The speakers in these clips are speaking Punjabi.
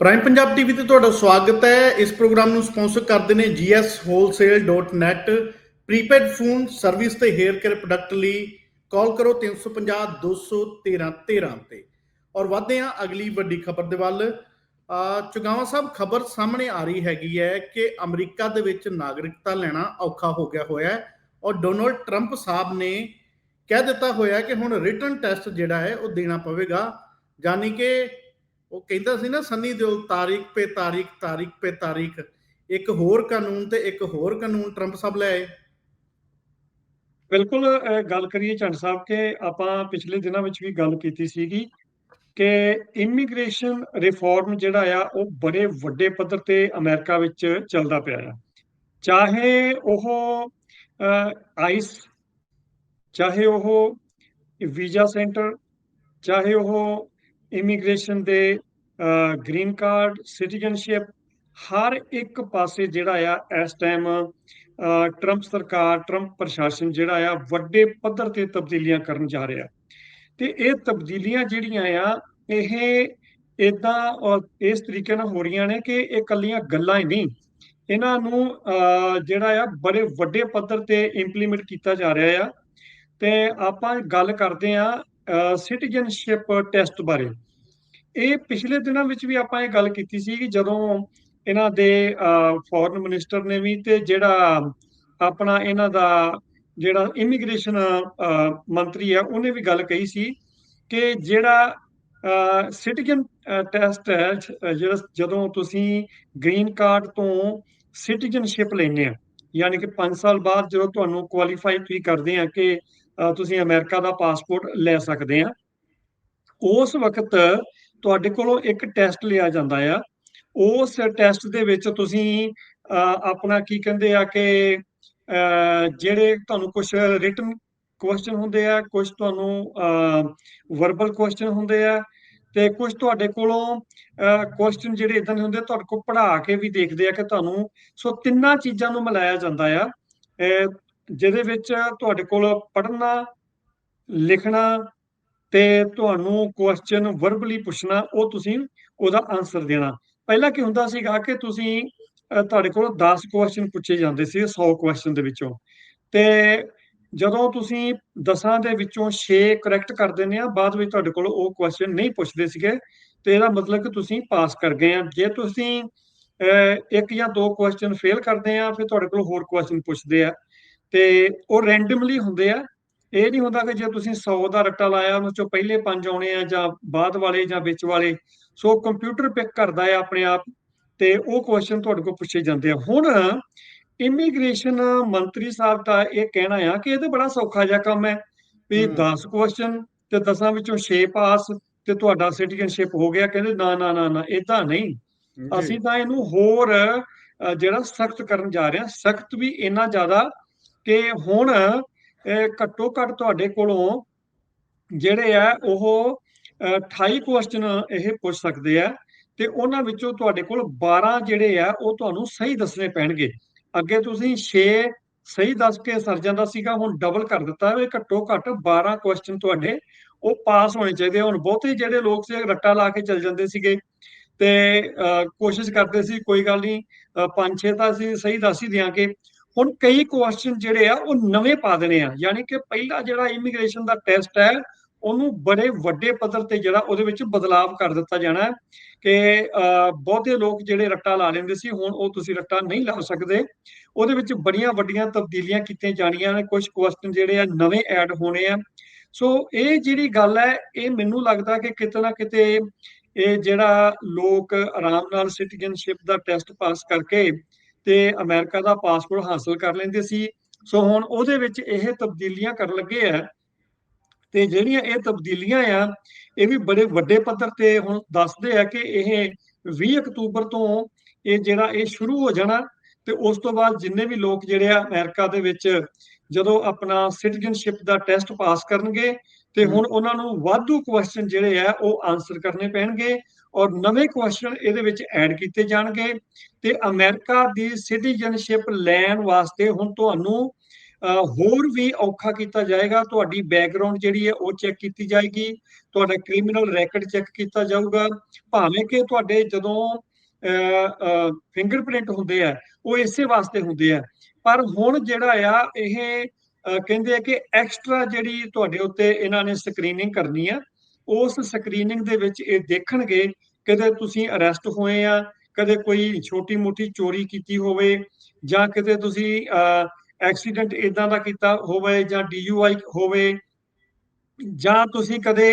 ਪ੍ਰਾਈਮ ਪੰਜਾਬ ਟੀਵੀ ਤੇ ਤੁਹਾਡਾ ਸਵਾਗਤ ਹੈ। ਇਸ ਪ੍ਰੋਗਰਾਮ ਨੂੰ ਸਪਾਂਸਰ ਕਰਦੇ ਨੇ gswholesale.net ਪ੍ਰੀਪੇਡ ਫੋਨ ਸਰਵਿਸ ਤੇ ਹੇਅਰ ਕੇਅਰ ਪ੍ਰੋਡਕਟ ਲਈ ਕਾਲ ਕਰੋ 350 213 13 ਤੇ। ਔਰ ਵਧਦੇ ਹਾਂ ਅਗਲੀ ਵੱਡੀ ਖਬਰ ਦੇ ਵੱਲ। ਅਹ ਚੁਗਾਵਾ ਸਾਹਿਬ, ਖਬਰ ਸਾਹਮਣੇ ਆ ਰਹੀ ਹੈਗੀ ਹੈ ਕਿ ਅਮਰੀਕਾ ਦੇ ਵਿੱਚ ਨਾਗਰਿਕਤਾ ਲੈਣਾ ਔਖਾ ਹੋ ਗਿਆ ਹੋਇਆ ਹੈ। ਔਰ ਡੋਨਲਡ ਟਰੰਪ ਸਾਹਿਬ ਨੇ ਕਹਿ ਦਿੱਤਾ ਹੋਇਆ ਕਿ ਹੁਣ ਰਿਟਨ ਟੈਸਟ ਜਿਹੜਾ ਹੈ ਉਹ ਦੇਣਾ ਪਵੇਗਾ। ਯਾਨੀ ਕਿ ਉਹ ਕਹਿੰਦਾ ਸੀ ਨਾ, ਸੰਨੀ ਦਿਓਲ ਤਾਰੀਖ ਪੇ ਤਾਰੀਖ ਤਾਰੀਖ ਪੇ ਤਾਰੀਖ। ਇੱਕ ਹੋਰ ਕਾਨੂੰਨ ਤੇ ਇੱਕ ਹੋਰ ਕਾਨੂੰਨ ਟਰੰਪ ਸਾਹਿਬ ਲੈ ਆਏ। ਬਿਲਕੁਲ ਗੱਲ ਕਰੀਏ ਚੰਡ ਸਾਹਿਬ ਕਿ ਆਪਾਂ ਪਿਛਲੇ ਦਿਨਾਂ ਵਿੱਚ ਵੀ ਗੱਲ ਕੀਤੀ ਸੀਗੀ ਕਿ ਇਮੀਗ੍ਰੇਸ਼ਨ ਰਿਫਾਰਮ ਜਿਹੜਾ ਆ, ਉਹ ਬੜੇ ਵੱਡੇ ਪੱਧਰ ਤੇ ਅਮਰੀਕਾ ਵਿੱਚ ਚੱਲਦਾ ਪਿਆ ਆ। ਚਾਹੇ ਉਹ ਆਈਸ, ਚਾਹੇ ਉਹ ਵੀਜ਼ਾ ਸੈਂਟਰ, ਚਾਹੇ ਉਹ ਇਮੀਗ੍ਰੇਸ਼ਨ ਦੇ ਗ੍ਰੀਨ ਕਾਰਡ ਸਿਟੀਜ਼ਨਸ਼ਿਪ ਹਰ ਇੱਕ ਪਾਸੇ ਜਿਹੜਾ ਆ, ਇਸ ਟਾਈਮ ਟਰੰਪ ਸਰਕਾਰ ਟਰੰਪ ਪ੍ਰਸ਼ਾਸਨ ਜਿਹੜਾ ਆ, ਵੱਡੇ ਪੱਧਰ ਤੇ ਤਬਦੀਲੀਆਂ ਕਰਨ ਜਾ ਰਿਹਾ। ਤੇ ਇਹ ਤਬਦੀਲੀਆਂ ਜਿਹੜੀਆਂ ਆ, ਇਹ ਇਦਾਂ ਇਸ ਤਰੀਕੇ ਨਾਲ ਹੋ ਰਹੀਆਂ ਨੇ ਕਿ ਇਹ ਕੱਲੀਆਂ ਗੱਲਾਂ ਹੀ ਨਹੀਂ। ਇਹਨਾਂ ਨੂੰ ਜਿਹੜਾ ਆ, ਬੜੇ ਵੱਡੇ ਪੱਧਰ ਤੇ ਇੰਪਲੀਮੈਂਟ ਕੀਤਾ ਜਾ ਰਿਹਾ ਆ। ਤੇ ਆਪਾਂ ਗੱਲ ਕਰਦੇ ਆ ਸਿਟੀਜ਼ਨਸ਼ਿਪ ਟੈਸਟ ਬਾਰੇ। ਇਹ ਪਿਛਲੇ ਦਿਨਾਂ ਵਿੱਚ ਵੀ ਆਪਾਂ ਇਹ ਗੱਲ ਕੀਤੀ ਸੀ ਕਿ ਜਦੋਂ ਇਹਨਾਂ ਦੇ ਫੋਰਨ ਮਿਨਿਸਟਰ ਨੇ ਵੀ ਤੇ ਜਿਹੜਾ ਆਪਣਾ ਇਹਨਾਂ ਦਾ ਜਿਹੜਾ ਇਮੀਗ੍ਰੇਸ਼ਨ ਮੰਤਰੀ ਆ ਉਹਨੇ ਵੀ ਗੱਲ ਕਹੀ ਸੀ ਕਿ ਜਿਹੜਾ ਸਿਟੀਜ਼ਨ ਟੈਸਟ ਹੈ, ਜਿਹੜਾ ਜਦੋਂ ਤੁਸੀਂ ਗ੍ਰੀਨ ਕਾਰਡ ਤੋਂ ਸਿਟੀਜ਼ਨਸ਼ਿਪ ਲੈਂਦੇ ਆ, ਯਾਨੀ ਕਿ 5 ਸਾਲ ਬਾਅਦ ਜਦੋਂ ਤੁਹਾਨੂੰ ਕੁਆਲੀਫਾਈ ਤੁਸੀਂ ਕਰਦੇ ਆ ਕਿ ਤੁਸੀਂ ਅਮਰੀਕਾ ਦਾ ਪਾਸਪੋਰਟ ਲੈ ਸਕਦੇ ਆ। ਉਸ ਵਕਤ ਤੁਹਾਡੇ ਕੋਲੋਂ ਇੱਕ ਟੈਸਟ ਲਿਆ ਜਾਂਦਾ ਆ। ਉਸ ਟੈਸਟ ਦੇ ਵਿੱਚ ਤੁਸੀਂ ਆਪਣਾ ਕੀ ਕਹਿੰਦੇ ਆ ਕਿ ਜਿਹੜੇ ਤੁਹਾਨੂੰ ਕੁਝ ਰਿਟਨ ਕੁਐਸਚਨ ਹੁੰਦੇ ਆ ਕੁਝ ਤੁਹਾਨੂੰ ਵਰਬਲ ਕੁਐਸਚਨ ਹੁੰਦੇ ਆ ਤੇ ਕੁਝ ਤੁਹਾਡੇ ਕੋਲੋਂ ਕੁਐਸਚਨ ਜਿਹੜੇ ਇਦਾਂ ਦੇ ਹੁੰਦੇ ਤੁਹਾਡੇ ਕੋਲ ਪੜ੍ਹਾ ਕੇ ਵੀ ਦੇਖਦੇ ਆ ਕਿ ਤੁਹਾਨੂੰ, ਸੋ ਤਿੰਨਾਂ ਚੀਜ਼ਾਂ ਨੂੰ ਮਿਲਾਇਆ ਜਾਂਦਾ ਆ। ਜਿਹਦੇ ਵਿੱਚ ਤੁਹਾਡੇ ਕੋਲ ਪੜ੍ਹਨਾ, ਲਿਖਣਾ ਤੇ ਤੁਹਾਨੂੰ ਕੁਐਸਚਨ ਵਰਬਲੀ ਪੁੱਛਣਾ, ਉਹ ਤੁਸੀਂ ਉਹਦਾ ਆਨਸਰ ਦੇਣਾ। ਪਹਿਲਾਂ ਕੀ ਹੁੰਦਾ ਸੀਗਾ ਕਿ ਤੁਸੀਂ ਤੁਹਾਡੇ ਕੋਲ 10 ਕੁਐਸਚਨ ਪੁੱਛੇ ਜਾਂਦੇ ਸੀ 100 ਕੁਐਸਚਨ ਦੇ ਵਿੱਚੋਂ। ਤੇ ਜਦੋਂ ਤੁਸੀਂ 10 ਦੇ ਵਿੱਚੋਂ 6 ਕਰੈਕਟ ਕਰ ਦਿੰਦੇ ਆ, ਬਾਅਦ ਵਿੱਚ ਤੁਹਾਡੇ ਕੋਲ ਉਹ ਕੁਐਸਚਨ ਨਹੀਂ ਪੁੱਛਦੇ ਸੀਗੇ, ਤੇ ਇਹਦਾ ਮਤਲਬ ਕਿ ਤੁਸੀਂ ਪਾਸ ਕਰ ਗਏ ਆ। ਜੇ ਤੁਸੀਂ ਇੱਕ ਜਾਂ ਦੋ ਕੁਐਸਚਨ ਫੇਲ ਕਰਦੇ ਆ, ਫਿਰ ਤੁਹਾਡੇ ਕੋਲ ਹੋਰ ਕੁਐਸਚਨ ਪੁੱਛਦੇ ਆ। ਤੇ ਉਹ ਰੈਂਡਮਲੀ ਹੁੰਦੇ ਆ। ਇਹ ਨਹੀਂ ਹੁੰਦਾ ਕਿ ਜੇ ਤੁਸੀਂ 100 ਦਾ ਰੱਟਾ ਲਾਇਆ ਉਹਨਾਂ ਚੋਂ ਪਹਿਲੇ ਪੰਜ ਆਉਣੇ ਆ ਜਾਂ ਬਾਅਦ ਵਾਲੇ ਜਾਂ ਵਿੱਚ ਵਾਲੇ। ਸੋ ਕੰਪਿਊਟਰ ਪਿਕ ਕਰਦਾ ਹੈ ਆਪਣੇ ਆਪ ਤੇ ਉਹ ਕੁਐਸਚਨ ਤੁਹਾਡੇ ਕੋਲ ਪੁੱਛੇ ਜਾਂਦੇ ਆ। ਹੁਣ ਇਮੀਗ੍ਰੇਸ਼ਨ ਮੰਤਰੀ ਸਾਹਿਬ ਦਾ ਇਹ ਕਹਿਣਾ ਆ ਕਿ ਇਹ ਤਾਂ ਬੜਾ ਸੌਖਾ ਜਿਹਾ ਕੰਮ ਹੈ ਵੀ 10 ਕੁਐਸਚਨ ਤੇ 10 ਵਿੱਚੋਂ 6 ਪਾਸ ਤੇ ਤੁਹਾਡਾ ਸਿਟੀਜ਼ਨਸ਼ਿਪ ਹੋ ਗਿਆ। ਕਹਿੰਦੇ ਨਾ ਨਾ ਨਾ ਨਾ ਇਦਾਂ ਨਹੀਂ। ਅਸੀਂ ਤਾਂ ਇਹਨੂੰ ਹੋਰ ਜਿਹੜਾ ਸਖਤ ਕਰਨ ਜਾ ਰਹੇ ਹਾਂ ਸਖਤ ਵੀ ਇੰਨਾ ਜ਼ਿਆਦਾ ਕਿ ਹੁਣ ਘੱਟੋ ਘੱਟ ਤੁਹਾਡੇ ਕੋਲੋਂ ਜਿਹੜੇ ਆ ਉਹ 28 ਕੁਐਸਚਨ ਇਹ ਪੁੱਛ ਸਕਦੇ ਆ ਤੇ ਉਹਨਾਂ ਵਿੱਚੋਂ ਤੁਹਾਡੇ ਕੋਲ 12 ਜਿਹੜੇ ਆ ਉਹ ਤੁਹਾਨੂੰ ਸਹੀ ਦੱਸਣੇ ਪੈਣਗੇ। ਅੱਗੇ ਤੁਸੀਂ 6 ਸਹੀ ਦੱਸ ਕੇ ਸਰ ਜਾਂਦਾ ਸੀਗਾ, ਹੁਣ ਡਬਲ ਕਰ ਦਿੱਤਾ ਹੈ ਘੱਟੋ ਘੱਟ 12 ਕੁਐਸਚਨ ਤੁਹਾਡੇ ਉਹ ਪਾਸ ਹੋਣੇ ਚਾਹੀਦੇ ਹੁਣ ਬਹੁਤੇ ਜਿਹੜੇ ਲੋਕ ਸੀ, ਰੱਟਾ ਲਾ ਕੇ ਚੱਲ ਜਾਂਦੇ ਸੀਗੇ ਤੇ ਕੋਸ਼ਿਸ਼ ਕਰਦੇ ਸੀ, ਕੋਈ ਗੱਲ ਨਹੀਂ ਪੰਜ ਛੇ ਤਾਂ ਅਸੀਂ ਸਹੀ ਦੱਸ ਹੀ ਦਿਆਂਗੇ। ਹੁਣ ਕਈ ਕੁਐਸਚਨ ਜਿਹੜੇ ਆ, ਉਹ ਨਵੇਂ ਪਾ ਦੇਣੇ ਆ। ਯਾਨੀ ਕਿ ਪਹਿਲਾ ਜਿਹੜਾ ਇਮੀਗ੍ਰੇਸ਼ਨ ਦਾ ਟੈਸਟ ਹੈ, ਉਹਨੂੰ ਬੜੇ ਵੱਡੇ ਪੱਧਰ ਤੇ ਜਿਹੜਾ ਉਹਦੇ ਵਿੱਚ ਬਦਲਾਵ ਕਰ ਦਿੱਤਾ ਜਾਣਾ ਕਿ ਬਹੁਤੇ ਲੋਕ ਜਿਹੜੇ ਰੱਟਾ ਲਾ ਲੈਂਦੇ ਸੀ, ਹੁਣ ਉਹ ਤੁਸੀਂ ਰੱਟਾ ਨਹੀਂ ਲਾ ਸਕਦੇ। ਉਹਦੇ ਵਿੱਚ ਬੜੀਆਂ ਵੱਡੀਆਂ ਤਬਦੀਲੀਆਂ ਕੀਤੀਆਂ ਜਾਣੀਆਂ ਨੇ। ਕੁਝ ਕੁਐਸਚਨ ਜਿਹੜੇ ਆ ਨਵੇਂ ਐਡ ਹੋਣੇ ਆ। ਸੋ ਇਹ ਜਿਹੜੀ ਗੱਲ ਹੈ, ਇਹ ਮੈਨੂੰ ਲੱਗਦਾ ਕਿ ਕਿਤੇ ਨਾ ਕਿਤੇ ਇਹ ਜਿਹੜਾ ਲੋਕ ਆਰਾਮ ਨਾਲ ਸਿਟੀਜ਼ਨਸ਼ਿਪ ਦਾ ਟੈਸਟ ਪਾਸ ਕਰਕੇ ਤੇ ਅਮਰੀਕਾ ਦਾ ਪਾਸਪੋਰਟ ਹਾਸਲ ਕਰ ਲੈਂਦੇ ਸੀ। ਸੋ ਹੁਣ ਉਹਦੇ ਵਿੱਚ ਇਹ ਤਬਦੀਲੀਆਂ ਕਰਨ ਲੱਗੇ ਆ। ਤੇ ਜਿਹੜੀਆਂ ਇਹ ਤਬਦੀਲੀਆਂ ਆ ਇਹ ਵੀ ਬੜੇ ਵੱਡੇ ਪੱਧਰ ਤੇ ਹੁਣ ਦੱਸਦੇ ਆ ਕਿ ਇਹ 20 ਅਕਤੂਬਰ ਤੋਂ ਇਹ ਜਿਹੜਾ ਇਹ ਸ਼ੁਰੂ ਹੋ ਜਾਣਾ ਤੇ ਉਸ ਤੋਂ ਬਾਅਦ ਜਿੰਨੇ ਵੀ ਲੋਕ ਜਿਹੜੇ ਆ ਅਮਰੀਕਾ ਦੇ ਵਿੱਚ ਜਦੋਂ ਆਪਣਾ ਸਿਟੀਜ਼ਨਸ਼ਿਪ ਦਾ ਟੈਸਟ ਪਾਸ ਕਰਨਗੇ ਤੇ ਹੁਣ ਉਹਨਾਂ ਨੂੰ ਵਾਧੂ ਕੁਐਸਚਨ ਜਿਹੜੇ ਆ ਉਹ ਆਨਸਰ ਕਰਨੇ ਪੈਣਗੇ। ਔਰ ਨਵੇਂ ਕੁਐਸਚਨ ਇਹਦੇ ਵਿੱਚ ਐਡ ਕੀਤੇ ਜਾਣਗੇ ਤੇ ਅਮਰੀਕਾ ਦੀ ਸਿਟੀਜ਼ਨਸ਼ਿਪ ਲੈਣ ਵਾਸਤੇ ਹੁਣ ਤੁਹਾਨੂੰ ਹੋਰ ਵੀ ਔਖਾ ਕੀਤਾ ਜਾਏਗਾ। ਤੁਹਾਡੀ ਬੈਕਗ੍ਰਾਉਂਡ ਜਿਹੜੀ ਹੈ ਉਹ ਚੈੱਕ ਕੀਤੀ ਜਾਏਗੀ। ਤੁਹਾਡਾ ਕ੍ਰਿਮੀਨਲ ਰੈਕਡ ਚੈੱਕ ਕੀਤਾ ਜਾਊਗਾ। ਭਾਵੇਂ ਕਿ ਤੁਹਾਡੇ ਜਦੋਂ ਫਿੰਗਰਪ੍ਰਿੰਟ ਹੁੰਦੇ ਆ, ਉਹ ਇਸੇ ਵਾਸਤੇ ਹੁੰਦੇ ਆ। ਪਰ ਹੁਣ ਜਿਹੜਾ ਆ, ਇਹ ਕਹਿੰਦੇ ਆ ਕਿ ਐਕਸਟਰਾ ਜਿਹੜੀ ਤੁਹਾਡੇ ਉੱਤੇ ਇਹਨਾਂ ਨੇ ਸਕਰੀਨਿੰਗ ਕਰਨੀ ਆ, ਉਸ ਸਕਰੀਨਿੰਗ ਦੇ ਵਿੱਚ ਇਹ ਦੇਖਣਗੇ ਕਿਤੇ ਤੁਸੀਂ ਅਰੈਸਟ ਹੋਏ ਆ, ਕਦੇ ਕੋਈ ਛੋਟੀ ਮੋਟੀ ਚੋਰੀ ਕੀਤੀ ਹੋਵੇ, ਜਾਂ ਕਿਤੇ ਤੁਸੀਂ ਐਕਸੀਡੈਂਟ ਇਦਾਂ ਦਾ ਕੀਤਾ ਹੋਵੇ ਜਾਂ ਡੀਯੂਆਈ ਹੋਵੇ, ਜਾਂ ਤੁਸੀਂ ਕਦੇ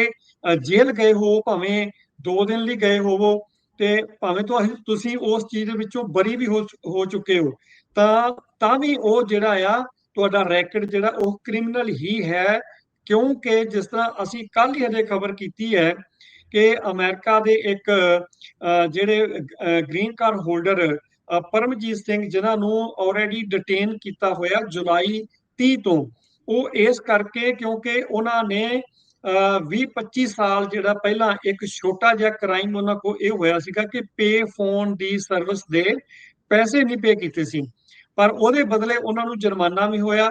ਜੇਲ੍ਹ ਗਏ ਹੋ, ਭਾਵੇਂ 2 ਦਿਨ ਲਈ ਗਏ ਹੋਵੋ, ਤੇ ਭਾਵੇਂ ਤੁਸੀਂ ਤੁਸੀਂ ਉਸ ਚੀਜ਼ ਦੇ ਵਿੱਚੋਂ ਬਰੀ ਵੀ ਹੋ ਹੋ ਚੁੱਕੇ ਹੋ, ਤਾਂ ਤਾਂ ਵੀ ਉਹ ਜਿਹੜਾ ਆ, ਤੁਹਾਡਾ ਰੈਕਡ ਜਿਹੜਾ ਉਹ ਕ੍ਰਿਮੀਨਲ ਹੀ ਹੈ, ਕਿਉਂਕਿ ਜਿਸ ਤਰ੍ਹਾਂ ਅਸੀਂ ਕੱਲ ਹੀ ਹਜੇ ਖਬਰ ਕੀਤੀ ਹੈ ਕਿ ਅਮਰੀਕਾ ਦੇ ਇੱਕ ਜਿਹੜੇ green card holder Paramjit Singh, ਜਿਨ੍ਹਾਂ ਨੂੰ ਆਲਰੇਡੀ ਡਿਟੇਨ ਕੀਤਾ ਹੋਇਆ ਜੁਲਾਈ 30 ਤੋਂ, ਉਹ ਇਸ ਕਰਕੇ ਕਿਉਂਕਿ ਉਹਨਾਂ ਨੇ 20-25 ਸਾਲ ਜਿਹੜਾ ਪਹਿਲਾਂ ਇੱਕ ਛੋਟਾ ਜਿਹਾ ਕ੍ਰਾਈਮ ਉਹਨਾਂ ਕੋ ਇਹ ਹੋਇਆ ਸੀਗਾ ਕਿ ਪੇ ਫੋਨ ਦੀ ਸਰਵਿਸ ਦੇ ਪੈਸੇ ਨਹੀਂ ਪੇ ਕੀਤੇ ਸੀ। ਪਰ ਉਹਦੇ ਬਦਲੇ ਉਹਨਾਂ ਨੂੰ ਜੁਰਮਾਨਾ ਵੀ ਹੋਇਆ,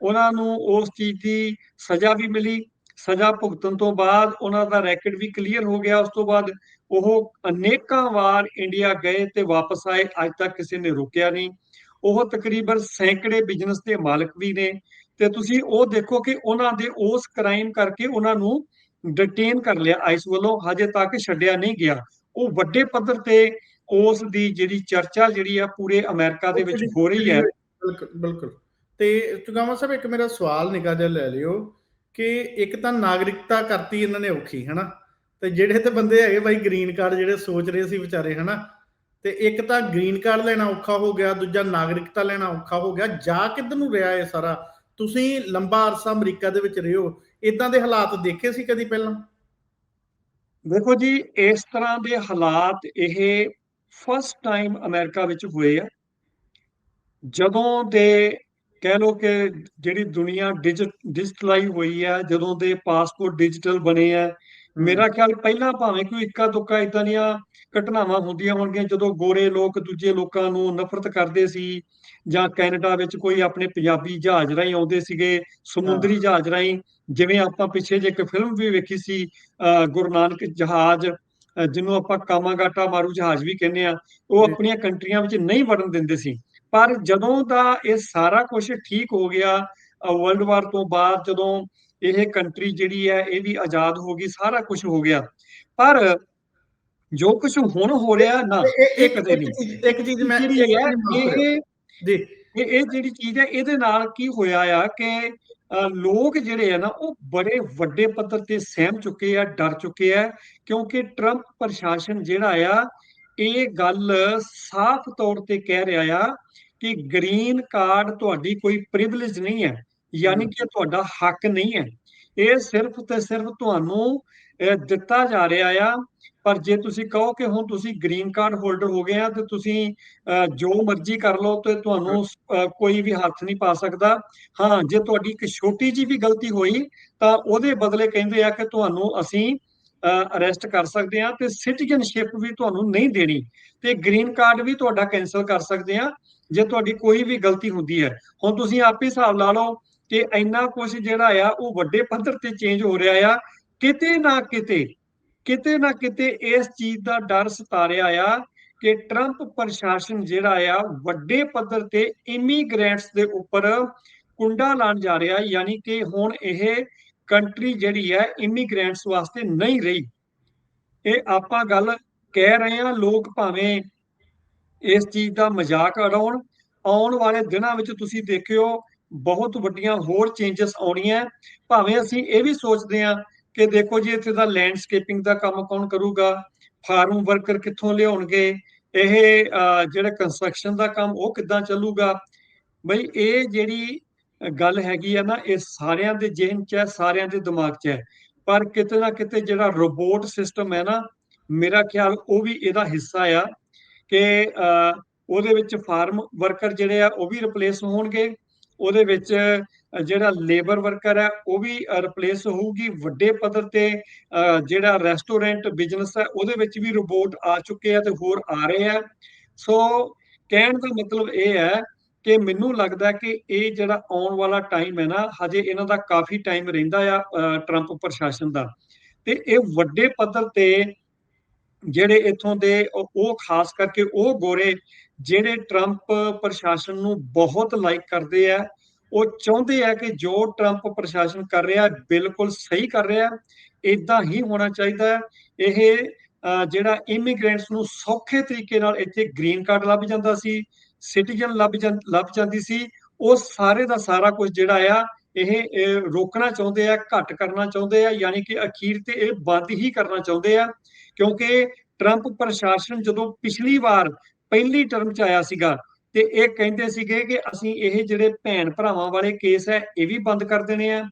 ਉਹਨਾਂ ਨੂੰ ਉਸ ਚੀਜ਼ ਦੀ ਸਜ਼ਾ ਵੀ ਮਿਲੀ ਸਜ਼ਾ ਭੁਗਤਣ ਤੋਂ ਬਾਅਦ ਉਹਨਾਂ ਦਾ ਰੈਕਡ ਵੀ ਕਲੀਅਰ ਹੋ ਗਿਆ। ਉਸ ਤੋਂ ਬਾਅਦ ਉਹ ਅਨੇਕਾਂ ਵਾਰ ਇੰਡੀਆ ਗਏ ਤੇ ਵਾਪਸ ਆਏ। ਅੱਜ ਤੱਕ ਕਿਸੇ ਨੇ ਰੋਕਿਆ ਨਹੀਂ। ਉਹ ਤਕਰੀਬਨ ਸੈਂਕੜੇ ਬਿਜ਼ਨਸ ਦੇ ਮਾਲਕ ਵੀ ਨੇ ਤੇ ਤੁਸੀਂ ਉਹ ਦੇਖੋ ਕਿ ਉਹਨਾਂ ਦੇ ਉਸ ਕ੍ਰਾਈਮ ਕਰਕੇ ਉਹਨਾਂ ਨੂੰ ਡਿਟੇਨ ਕਰ ਲਿਆ ਆਈਸ ਵੱਲੋਂ। ਹਜੇ ਤੱਕ ਛੱਡਿਆ ਨਹੀਂ ਗਿਆ। ਉਹ ਵੱਡੇ ਪੱਧਰ ਤੇ ਉਸ ਦੀ ਜਿਹੜੀ ਚਰਚਾ ਜਿਹੜੀ ਆ ਪੂਰੇ ਅਮਰੀਕਾ ਦੇ ਵਿੱਚ ਹੋ ਰਹੀ ਹੈ। ਬਿਲਕੁਲ ਬਿਲਕੁਲ। ਤੇ ਚੁਗਾਵਾ ਸਾਹਿਬ, ਇੱਕ ਮੇਰਾ ਸਵਾਲ ਨਿਕਾ ਜਿਹਾ ਲੈ ਲਿਓ। ਕਿ ਇੱਕ ਤਾਂ ਨਾਗਰਿਕਤਾ ਕਰਤੀ ਇਹਨਾਂ ਨੇ ਔਖੀ, ਹਨਾ? ਤੇ ਜਿਹੜੇ ਤੇ ਬੰਦੇ ਹੈਗੇ ਬਾਈ ਗ੍ਰੀਨ ਕਾਰਡ ਜਿਹੜੇ ਸੋਚ ਰਹੇ ਸੀ ਵਿਚਾਰੇ, ਹਨਾ? ਤੇ ਇੱਕ ਤਾਂ ਗ੍ਰੀਨ ਕਾਰਡ ਲੈਣਾ ਔਖਾ ਹੋ ਗਿਆ, ਦੂਜਾ ਨਾਗਰਿਕਤਾ ਲੈਣਾ ਔਖਾ ਹੋ ਗਿਆ। ਜਾ ਕਿੱਧਰ ਨੂੰ ਰਿਹਾ ਇਹ ਸਾਰਾ? ਤੁਸੀਂ ਲੰਬਾ ਅਰਸਾ ਅਮਰੀਕਾ ਦੇ ਵਿੱਚ ਰਹੇ ਹੋ। ਇਦਾਂ ਦੇ ਹਾਲਾਤ ਦੇਖੇ ਸੀ ਕਦੀ ਪਹਿਲਾਂ? ਦੇਖੋ ਜੀ, ਇਸ ਤਰ੍ਹਾਂ ਦੇ ਹਾਲਾਤ ਇਹ ਫਸਟ ਟਾਈਮ ਅਮਰੀਕਾ ਵਿੱਚ ਹੋਏ ਆ। ਜਦੋਂ ਦੇ ਕਹਿ ਲੋ ਕਿ ਜਿਹੜੀ ਦੁਨੀਆ ਡਿਜੀਟਲਾਈ ਹੋਈ ਆ ਜਦੋਂ ਦੇ ਪਾਸਪੋਰਟ ਡਿਜੀਟਲ ਬਣੇ ਆ ਮੇਰਾ ਖਿਆਲ ਪਹਿਲਾਂ ਭਾਵੇਂ ਕੋਈ ਇੱਕਾ ਦੁੱਕਾ ਇਦਾਂ ਦੀਆਂ ਘਟਨਾਵਾਂ ਹੁੰਦੀਆਂ ਹੋਣਗੀਆਂ ਜਦੋਂ ਗੋਰੇ ਲੋਕ ਦੂਜੇ ਲੋਕਾਂ ਨੂੰ ਨਫ਼ਰਤ ਕਰਦੇ ਸੀ ਜਾਂ ਕੈਨੇਡਾ ਵਿੱਚ ਕੋਈ ਆਪਣੇ ਪੰਜਾਬੀ ਜਹਾਜ਼ ਰਾਹੀਂ ਆਉਂਦੇ ਸੀਗੇ ਸਮੁੰਦਰੀ ਜਹਾਜ਼ ਰਾਹੀਂ ਜਿਵੇਂ ਆਪਾਂ ਪਿੱਛੇ ਜੇ ਇੱਕ ਫਿਲਮ ਵੀ ਵੇਖੀ ਸੀ ਗੁਰੂ ਨਾਨਕ ਜਹਾਜ਼ ਜਿਹਨੂੰ ਆਪਾਂ ਕਾਮਾਗਾਟਾ ਮਾਰੂ ਜਹਾਜ਼ ਵੀ ਕਹਿੰਦੇ ਆ ਉਹ ਆਪਣੀਆਂ ਕੰਟਰੀਆਂ ਵਿੱਚ ਨਹੀਂ ਵੜਨ ਦਿੰਦੇ ਸੀ। ਪਰ ਜਦੋਂ ਦਾ ਇਹ ਸਾਰਾ ਕੁਝ ਠੀਕ ਹੋ ਗਿਆ ਵਰਲਡ ਵਾਰ ਤੋਂ ਬਾਅਦ ਜਦੋਂ ਇਹ ਕੰਟਰੀ ਜਿਹੜੀ ਹੈ ਇਹ ਵੀ ਆਜ਼ਾਦ ਹੋ ਗਈ ਸਾਰਾ ਕੁਝ ਹੋ ਗਿਆ। ਪਰ ਜੋ ਕੁਝ ਹੁਣ ਹੋ ਰਿਹਾ ਨਾ ਇਹ ਕਦੇ ਨਹੀਂ। ਇੱਕ ਚੀਜ਼ ਮੈਂ ਇਹ ਜੀ। ਇਹ ਇਹ ਜਿਹੜੀ ਚੀਜ਼ ਹੈ ਇਹਦੇ ਨਾਲ ਕੀ ਹੋਇਆ ਆ ਕਿ ਲੋਕ ਜਿਹੜੇ ਆ ਨਾ ਉਹ ਬੜੇ ਵੱਡੇ ਪੱਧਰ ਤੇ ਸਹਿਮ ਚੁੱਕੇ ਆ ਡਰ ਚੁੱਕੇ ਆ ਕਿਉਂਕਿ ਟਰੰਪ ਪ੍ਰਸ਼ਾਸਨ ਜਿਹੜਾ ਆ ਇਹ ਗੱਲ ਸਾਫ਼ ਤੌਰ ਤੇ ਕਹਿ ਰਿਹਾ ਆ ਕਿ ਗ੍ਰੀਨ ਕਾਰਡ ਤੁਹਾਡੀ ਕੋਈ ਪ੍ਰਿਵਿਲੇਜ ਨਹੀਂ ਹੈ ਯਾਨੀ ਕਿ ਤੁਹਾਡਾ ਹੱਕ ਨਹੀਂ ਹੈ। ਇਹ ਸਿਰਫ ਤੇ ਸਿਰਫ ਤੁਹਾਨੂੰ ਦਿੱਤਾ ਜਾ ਰਿਹਾ ਆ। ਪਰ ਜੇ ਤੁਸੀਂ ਕਹੋ ਕਿ ਹੁਣ ਤੁਸੀਂ ਗ੍ਰੀਨ ਕਾਰਡ ਹੋਲਡਰ ਹੋ ਗਏ ਆ ਤੇ ਤੁਸੀਂ ਜੋ ਮਰਜ਼ੀ ਕਰ ਲਓ ਤੇ ਤੁਹਾਨੂੰ ਕੋਈ ਵੀ ਹੱਥ ਨਹੀਂ ਪਾ ਸਕਦਾ। ਹਾਂ ਜੇ ਤੁਹਾਡੀ ਇੱਕ ਛੋਟੀ ਜੀ ਵੀ ਗਲਤੀ ਹੋਈ ਤਾਂ ਉਹਦੇ ਬਦਲੇ ਕਹਿੰਦੇ ਆ ਕਿ ਤੁਹਾਨੂੰ ਅਸੀਂ ਅਰੈਸਟ ਕਰ ਸਕਦੇ ਆ ਤੇ ਸਿਟੀਜ਼ਨਸ਼ਿਪ ਵੀ ਤੁਹਾਨੂੰ ਨਹੀਂ ਦੇਣੀ ਤੇ ਗ੍ਰੀਨ ਕਾਰਡ ਵੀ ਤੁਹਾਡਾ ਕੈਨਸਲ ਕਰ ਸਕਦੇ ਆ ਜੇ ਤੁਹਾਡੀ ਕੋਈ ਵੀ ਗਲਤੀ ਹੁੰਦੀ ਹੈ। ਹੁਣ ਤੁਸੀਂ ਆਪੇ ਹਿਸਾਬ ਲਾ ਲਓ ਕਿ ਇੰਨਾ ਕੁਝ ਜਿਹੜਾ ਆ, ਉਹ ਵੱਡੇ ਪੱਧਰ ਤੇ ਚੇਂਜ ਹੋ ਰਿਹਾ ਆ। ਕਿਤੇ ਨਾ ਕਿਤੇ ਕਿਤੇ ਨਾ ਕਿਤੇ ਇਸ ਚੀਜ਼ ਦਾ ਡਰ ਸਤਾ ਰਿਹਾ ਆ ਕਿ ਟਰੰਪ ਪ੍ਰਸ਼ਾਸਨ ਜਿਹੜਾ ਆ, ਵੱਡੇ ਪੱਧਰ ਤੇ ਇਮੀਗ੍ਰੈਂਟਸ ਦੇ ਉੱਪਰ ਕੁੰਡਾ ਲਾਣ ਜਾ ਰਿਹਾ, ਯਾਨੀ ਕਿ ਹੁਣ ਇਹ ਕੰਟਰੀ ਜਿਹੜੀ ਹੈ ਇਮੀਗ੍ਰੈਂਟਸ ਵਾਸਤੇ ਨਹੀਂ ਰਹੀ। ਇਹ ਆਪਾਂ ਗੱਲ ਕਹਿ ਰਹੇ ਹਾਂ, ਲੋਕ ਭਾਵੇਂ ਇਸ ਚੀਜ਼ ਦਾ ਮਜ਼ਾਕ ਉਡਾਉਣ, ਆਉਣ ਵਾਲੇ ਦਿਨਾਂ ਵਿੱਚ ਤੁਸੀਂ ਦੇਖਿਓ, ਬਹੁਤ ਵੱਡੀਆਂ ਹੋਰ ਚੇਂਜਸ ਆਉਣੀਆਂ ਭਾਵੇਂ ਅਸੀਂ ਇਹ ਵੀ ਸੋਚਦੇ ਹਾਂ ਕਿ ਦੇਖੋ ਜੀ, ਇੱਥੇ ਦਾ ਲੈਂਡਸਕੇਪਿੰਗ ਦਾ ਕੰਮ ਕੌਣ ਕਰੂਗਾ? ਫਾਰਮ ਵਰਕਰ ਕਿੱਥੋਂ ਲਿਆਉਣਗੇ? ਇਹ ਜਿਹੜਾ ਕੰਸਟਰਕਸ਼ਨ ਦਾ ਕੰਮ ਉਹ ਕਿੱਦਾਂ ਚੱਲੂਗਾ? ਬਈ ਇਹ ਜਿਹੜੀ ਗੱਲ ਹੈਗੀ ਆ ਨਾ, ਇਹ ਸਾਰਿਆਂ ਦੇ ਜ਼ਿਹਨ 'ਚ ਹੈ, ਸਾਰਿਆਂ ਦੇ ਦਿਮਾਗ 'ਚ ਹੈ। ਪਰ ਕਿਤੇ ਨਾ ਕਿਤੇ ਜਿਹੜਾ ਰੋਬੋਟ ਸਿਸਟਮ ਹੈ ਨਾ, ਮੇਰਾ ਖਿਆਲ ਉਹ ਵੀ ਇਹਦਾ ਹਿੱਸਾ ਆ ਕਿ ਉਹਦੇ ਵਿੱਚ ਫਾਰਮ ਵਰਕਰ ਜਿਹੜੇ ਆ, ਉਹ ਵੀ ਰਿਪਲੇਸ ਹੋਣਗੇ। ਉਹਦੇ ਵਿੱਚ ਜਿਹੜਾ ਲੇਬਰ ਵਰਕਰ ਹੈ, ਉਹ ਵੀ ਰਿਪਲੇਸ ਹੋਊਗੀ। ਵੱਡੇ ਪੱਧਰ ਤੇ ਜਿਹੜਾ ਰੈਸਟੋਰੈਂਟ ਬਿਜ਼ਨਸ ਹੈ, ਉਹਦੇ ਵਿੱਚ ਵੀ ਰੋਬੋਟ ਆ ਚੁੱਕੇ ਆ ਤੇ ਹੋਰ ਆ ਰਹੇ ਆ। ਸੋ ਕਹਿਣ ਦਾ ਮਤਲਬ ਇਹ ਹੈ ਕਿ ਮੈਨੂੰ ਲੱਗਦਾ ਕਿ ਇਹ ਜਿਹੜਾ ਆਉਣ ਵਾਲਾ ਟਾਈਮ ਹੈ ਨਾ, ਹਜੇ ਇਹਨਾਂ ਦਾ ਕਾਫੀ ਟਾਈਮ ਰਹਿੰਦਾ ਆ ਟਰੰਪ ਪ੍ਰਸ਼ਾਸਨ ਦਾ। ਤੇ ਇਹ ਵੱਡੇ ਪੱਧਰ ਤੇ ਜਿਹੜੇ ਇੱਥੋਂ ਦੇ ਉਹ ਖਾਸ ਕਰਕੇ ਉਹ ਗੋਰੇ ਜਿਹੜੇ ਟਰੰਪ ਪ੍ਰਸ਼ਾਸਨ ਨੂੰ ਬਹੁਤ ਲਾਈਕ ਕਰਦੇ ਆ, ਉਹ ਚਾਹੁੰਦੇ ਆ ਕਿ ਜੋ ਟਰੰਪ ਪ੍ਰਸ਼ਾਸਨ ਕਰ ਰਿਹਾ, ਬਿਲਕੁਲ ਸਹੀ ਕਰ ਰਿਹਾ ਇਦਾਂ ਹੀ ਹੋਣਾ ਚਾਹੀਦਾ ਇਹ ਜਿਹੜਾ ਇਮੀਗ੍ਰੈਂਟਸ ਨੂੰ ਸੌਖੇ ਤਰੀਕੇ ਨਾਲ ਇੱਥੇ ਗ੍ਰੀਨ ਕਾਰਡ ਲੱਭ ਜਾਂਦਾ ਸੀ ਸਿਟੀਜ਼ਨ ਲੱਭ ਲੱਭ ਜਾਂਦੀ ਸੀ, ਉਹ ਸਾਰੇ ਦਾ ਸਾਰਾ ਕੁਝ ਜਿਹੜਾ ਆ, ਇਹ ਰੋਕਣਾ ਚਾਹੁੰਦੇ ਆ, ਘੱਟ ਕਰਨਾ ਚਾਹੁੰਦੇ ਆ, ਯਾਨੀ ਕਿ ਅਖੀਰ ਤੇ ਇਹ ਬੰਦ ਹੀ ਕਰਨਾ ਚਾਹੁੰਦੇ ਆ, ਕਿਉਂਕਿ ਟਰੰਪ ਪ੍ਰਸ਼ਾਸਨ ਜਦੋਂ ਪਿਛਲੀ ਵਾਰ ਪਹਿਲੀ ਟਰਮ ਚ ਆਇਆ ਸੀਗਾ, ਤੇ ਇਹ ਕਹਿੰਦੇ ਸੀਗੇ ਕਿ ਅਸੀਂ ਇਹ ਜਿਹੜੇ ਭੈਣ ਭਰਾਵਾਂ ਵਾਲੇ ਕੇਸ ਹੈ, ਇਹ ਵੀ ਬੰਦ ਕਰ ਦੇਣੇ ਆ,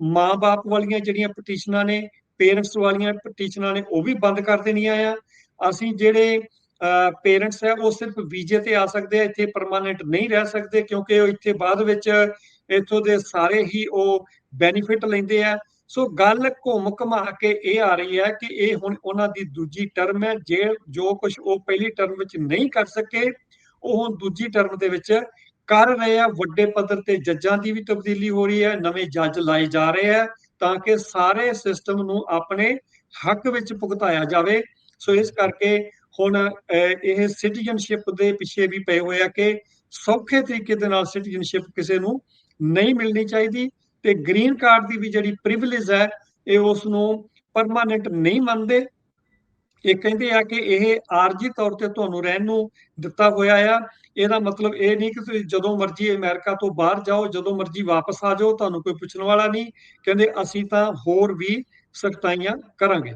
ਮਾਂ-ਬਾਪ ਵਾਲੀਆਂ ਜਿਹੜੀਆਂ ਪਟੀਸ਼ਨਾਂ ਨੇ ਪੇਰੈਂਟਸ ਵਾਲੀਆਂ ਪਟੀਸ਼ਨਾਂ ਨੇ, ਉਹ ਵੀ ਬੰਦ ਕਰ ਦੇਣੀਆਂ ਆ, ਅਸੀਂ ਜਿਹੜੇ ਪੇਰੈਂਟਸ ਹੈ, ਉਹ ਸਿਰਫ ਵੀਜ਼ੇ ਤੇ ਆ ਸਕਦੇ ਆ, ਇੱਥੇ ਪਰਮਾਨੈਂਟ ਨਹੀਂ ਰਹਿ ਸਕਦੇ ਕਿਉਂਕਿ ਉਹ ਇੱਥੇ ਬਾਅਦ ਵਿੱਚ ਇੱਥੋਂ ਦੇ ਸਾਰੇ ਹੀ ਉਹ ਬੈਨੀਫਿਟ ਲੈਂਦੇ ਆ। ਸੋ ਗੱਲ ਘੁੰਮ ਘਮਾ ਕੇ ਇਹ ਆ ਰਹੀ ਹੈ ਕਿ ਇਹ ਹੁਣ ਉਹਨਾਂ ਦੀ ਦੂਜੀ ਟਰਮ ਹੈ, ਜੇ ਜੋ ਕੁਝ ਉਹ ਪਹਿਲੀ ਟਰਮ ਵਿੱਚ ਨਹੀਂ ਕਰ ਸਕੇ, ਉਹ ਹੁਣ ਦੂਜੀ ਟਰਮ ਦੇ ਵਿੱਚ ਕਰ ਰਹੇ ਆ। ਵੱਡੇ ਪੱਧਰ ਤੇ ਜੱਜਾਂ ਦੀ ਵੀ ਤਬਦੀਲੀ ਹੋ ਰਹੀ ਹੈ, ਨਵੇਂ ਜੱਜ ਲਾਏ ਜਾ ਰਹੇ ਆ ਤਾਂ ਕਿ ਸਾਰੇ ਸਿਸਟਮ ਨੂੰ ਆਪਣੇ ਹੱਕ ਵਿੱਚ ਭੁਗਤਾਇਆ ਜਾਵੇ। ਸੋ ਇਸ ਕਰਕੇ ਹੁਣ ਇਹ ਸਿਟੀਜ਼ਨਸ਼ਿਪ ਦੇ ਪਿੱਛੇ ਵੀ ਪਏ ਹੋਏ ਆ ਕਿ ਸੌਖੇ ਤਰੀਕੇ ਦੇ ਨਾਲ ਸਿਟੀਜ਼ਨਸ਼ਿਪ ਕਿਸੇ ਨੂੰ ਨਹੀਂ ਮਿਲਣੀ ਚਾਹੀਦੀ ਤੇ ਗ੍ਰੀਨ ਕਾਰਡ ਦੀ ਵੀ ਜਿਹੜੀ ਪ੍ਰਿਵਿਲੇਜ ਹੈ, ਇਹ ਉਸ ਨੂੰ ਪਰਮਾਨੈਂਟ ਨਹੀਂ ਮੰਨਦੇ। ਇਹ ਕਹਿੰਦੇ ਆ ਕਿ ਇਹ ਆਰਜੀ ਤੌਰ ਤੇ ਤੁਹਾਨੂੰ ਰਹਿਣ ਨੂੰ ਦਿੱਤਾ ਹੋਇਆ ਆ। ਇਹਦਾ ਮਤਲਬ ਇਹ ਨਹੀਂ ਕਿ ਤੁਸੀਂ ਜਦੋਂ ਮਰਜ਼ੀ ਅਮਰੀਕਾ ਤੋਂ ਬਾਹਰ ਜਾਓ, ਜਦੋਂ ਮਰਜ਼ੀ ਵਾਪਸ ਆ ਜਾਓ, ਤੁਹਾਨੂੰ ਕੋਈ ਪੁੱਛਣ ਵਾਲਾ ਨਹੀਂ। ਕਹਿੰਦੇ ਅਸੀਂ ਤਾਂ ਹੋਰ ਵੀ ਸਖਤਾਈਆਂ ਕਰਾਂਗੇ।